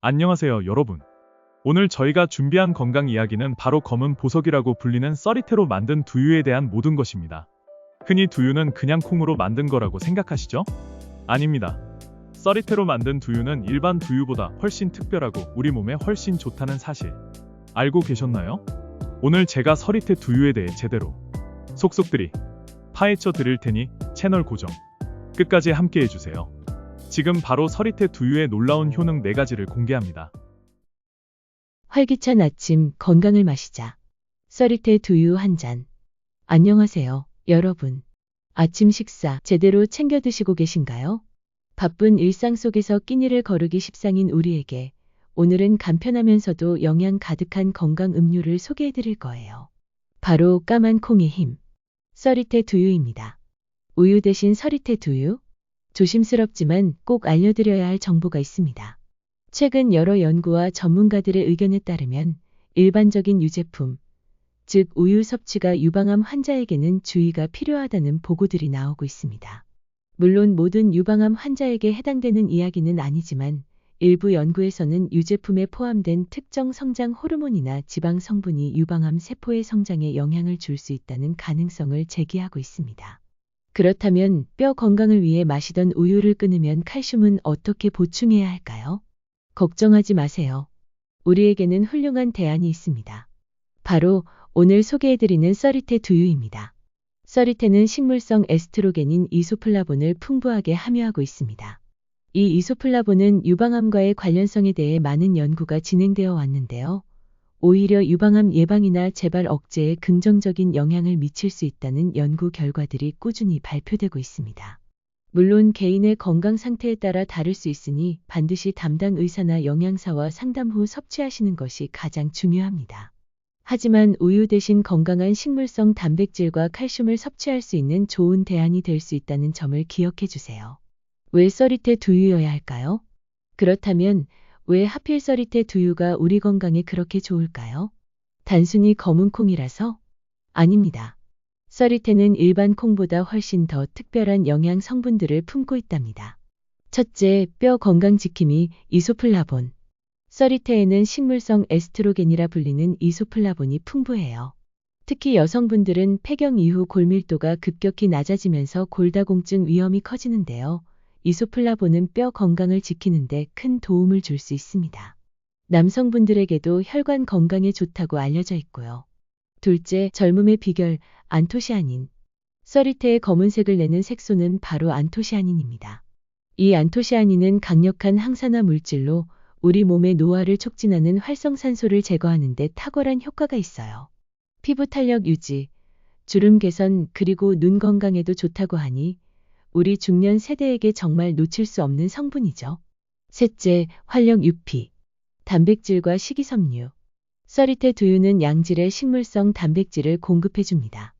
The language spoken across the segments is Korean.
안녕하세요, 여러분. 오늘 저희가 준비한 건강 이야기는 바로 검은 보석이라고 불리는 썰이테로 만든 두유에 대한 모든 것입니다. 흔히 두유는 그냥 콩으로 만든 거라고 생각하시죠? 아닙니다. 썰이테로 만든 두유는 일반 두유보다 훨씬 특별하고 우리 몸에 훨씬 좋다는 사실 알고 계셨나요? 오늘 제가 서리테 두유에 대해 제대로 속속들이 파헤쳐 드릴 테니 채널 고정 끝까지 함께 해주세요. 지금 바로 서리테 두유의 놀라운 효능 4가지를 공개합니다. 활기찬 아침 건강을 마시자. 썰이테 두유 한 잔. 안녕하세요, 여러분. 아침 식사 제대로 챙겨 드시고 계신가요? 바쁜 일상 속에서 끼니를 거르기 십상인 우리에게 오늘은 간편하면서도 영양 가득한 건강 음료를 소개해 드릴 거예요. 바로 까만 콩의 힘. 썰이테 두유입니다. 우유 대신 서리테 두유? 조심스럽지만 꼭 알려드려야 할 정보가 있습니다. 최근 여러 연구와 전문가들의 의견에 따르면 일반적인 유제품, 즉 우유 섭취가 유방암 환자에게는 주의가 필요하다는 보고들이 나오고 있습니다. 물론 모든 유방암 환자에게 해당되는 이야기는 아니지만 일부 연구에서는 유제품에 포함된 특정 성장 호르몬이나 지방 성분이 유방암 세포의 성장에 영향을 줄 수 있다는 가능성을 제기하고 있습니다. 그렇다면 뼈 건강을 위해 마시던 우유를 끊으면 칼슘은 어떻게 보충해야 할까요? 걱정하지 마세요. 우리에게는 훌륭한 대안이 있습니다. 바로 오늘 소개해드리는 썰이테 두유입니다. 썰이테는 식물성 에스트로겐인 이소플라본을 풍부하게 함유하고 있습니다. 이 이소플라본은 유방암과의 관련성에 대해 많은 연구가 진행되어 왔는데요. 오히려 유방암 예방이나 재발 억제에 긍정적인 영향을 미칠 수 있다는 연구 결과들이 꾸준히 발표되고 있습니다. 물론 개인의 건강 상태에 따라 다를 수 있으니 반드시 담당 의사나 영양사와 상담 후 섭취하시는 것이 가장 중요합니다. 하지만 우유 대신 건강한 식물성 단백질과 칼슘을 섭취할 수 있는 좋은 대안이 될 수 있다는 점을 기억해 주세요. 왜 썰이테 두유여야 할까요? 그렇다면 왜 하필 썰이테 두유가 우리 건강에 그렇게 좋을까요? 단순히 검은 콩이라서? 아닙니다. 썰이테는 일반 콩보다 훨씬 더 특별한 영양 성분들을 품고 있답니다. 첫째, 뼈 건강 지킴이 이소플라본. 썰이테에는 식물성 에스트로겐이라 불리는 이소플라본이 풍부해요. 특히 여성분들은 폐경 이후 골밀도가 급격히 낮아지면서 골다공증 위험이 커지는데요. 이소플라본은 뼈 건강을 지키는데 큰 도움을 줄 수 있습니다. 남성분들에게도 혈관 건강에 좋다고 알려져 있고요. 둘째, 젊음의 비결, 안토시아닌. 썰이테의 검은색을 내는 색소는 바로 안토시아닌입니다. 이 안토시아닌은 강력한 항산화 물질로 우리 몸의 노화를 촉진하는 활성산소를 제거하는 데 탁월한 효과가 있어요. 피부 탄력 유지, 주름 개선, 그리고 눈 건강에도 좋다고 하니 우리 중년 세대에게 정말 놓칠 수 없는 성분이죠. 셋째, 활력 유피. 단백질과 식이섬유. 썰이테 두유는 양질의 식물성 단백질을 공급해 줍니다.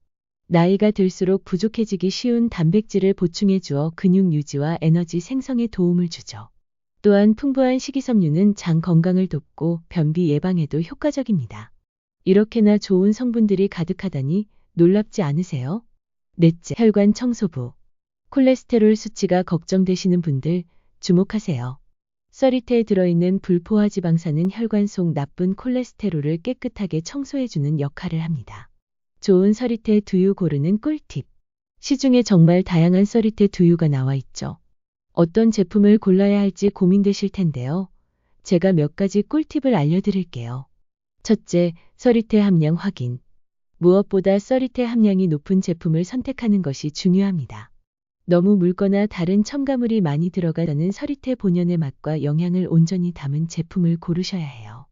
나이가 들수록 부족해지기 쉬운 단백질을 보충해 주어 근육 유지와 에너지 생성에 도움을 주죠. 또한 풍부한 식이섬유는 장 건강을 돕고 변비 예방에도 효과적입니다. 이렇게나 좋은 성분들이 가득하다니 놀랍지 않으세요? 넷째, 혈관 청소부. 콜레스테롤 수치가 걱정되시는 분들 주목하세요. 썰이테에 들어있는 불포화 지방산은 혈관 속 나쁜 콜레스테롤을 깨끗하게 청소해주는 역할을 합니다. 좋은 서리테 두유 고르는 꿀팁. 시중에 정말 다양한 서리테 두유가 나와 있죠. 어떤 제품을 골라야 할지 고민되실 텐데요. 제가 몇 가지 꿀팁을 알려드릴게요. 첫째, 서리테 함량 확인. 무엇보다 서리테 함량이 높은 제품을 선택하는 것이 중요합니다. 너무 묽거나 다른 첨가물이 많이 들어가다는 서리테 본연의 맛과 영양을 온전히 담은 제품을 고르셔야 해요.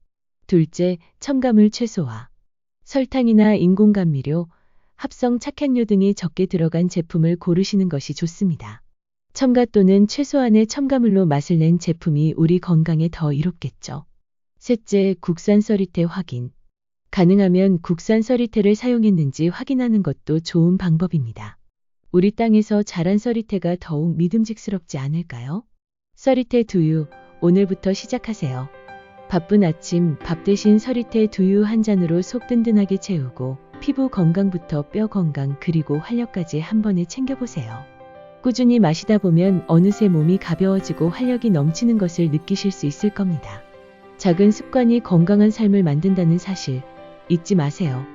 둘째, 첨가물 최소화. 설탕이나 인공감미료, 합성 착향료 등이 적게 들어간 제품을 고르시는 것이 좋습니다. 첨가 또는 최소한의 첨가물로 맛을 낸 제품이 우리 건강에 더 이롭겠죠. 셋째, 국산 서리테 확인. 가능하면 국산 서리테를 사용했는지 확인하는 것도 좋은 방법입니다. 우리 땅에서 자란 서리테가 더욱 믿음직스럽지 않을까요? 서리테 두유, 오늘부터 시작하세요. 바쁜 아침 밥 대신 서리테 두유 한 잔으로 속 든든하게 채우고 피부 건강부터 뼈 건강 그리고 활력까지 한 번에 챙겨보세요. 꾸준히 마시다 보면 어느새 몸이 가벼워지고 활력이 넘치는 것을 느끼실 수 있을 겁니다. 작은 습관이 건강한 삶을 만든다는 사실 잊지 마세요.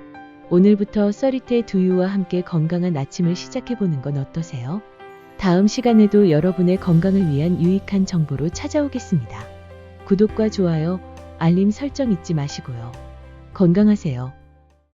오늘부터 썰이태 두유와 함께 건강한 아침을 시작해보는 건 어떠세요? 다음 시간에도 여러분의 건강을 위한 유익한 정보로 찾아오겠습니다. 구독과 좋아요, 알림 설정 잊지 마시고요. 건강하세요.